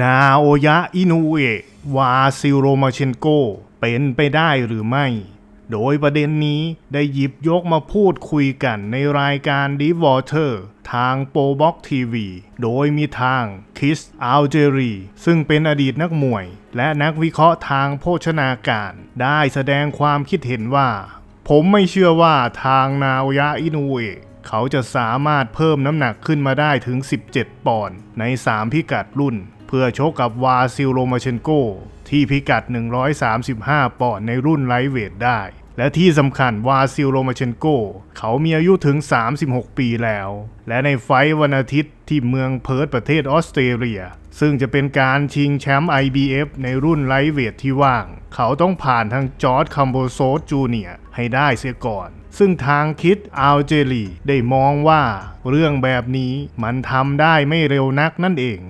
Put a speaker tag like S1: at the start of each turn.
S1: นาโอยะอินูเอะวาซิลโรมาเชนโก เป็นไปได้หรือไม่ โดยประเด็นนี้ได้หยิบยกมาพูดคุยกันในรายการ Deep Water ทางโปรบ็อกทีวี โดยมีทางคิสอัลเจรี ซึ่งเป็นอดีตนักมวย และนักวิเคราะห์ทางโภชนาการ ได้แสดงความคิดเห็นว่า ผมไม่เชื่อว่าทางนาโอยะอินูเอะเขาจะสามารถเพิ่มน้ำหนักขึ้นมาได้ถึง 17 ปอนด์ใน 3 พิกัดรุ่น เพื่อชกกับวาซิลโรมาเชนโก ที่พิกัด 135 ปอนด์ในรุ่นไลท์เวทได้ และที่สำคัญวาซิลโรมาเชนโก เขามีอายุถึง 36 ปีแล้ว และในไฟวันอาทิตย์ที่เมืองเพิร์ธประเทศออสเตรเลีย ซึ่งจะเป็นการชิงแชมป์ IBF ในรุ่นไลท์เวทที่ว่าง เขาต้องผ่านทางจอร์ดคัมโบโซสจูเนียให้ได้เสียก่อนซึ่งทางคิดอัลเจรีได้มองว่า เรื่องแบบนี้มันทำได้ไม่เร็วนักนั่นเอง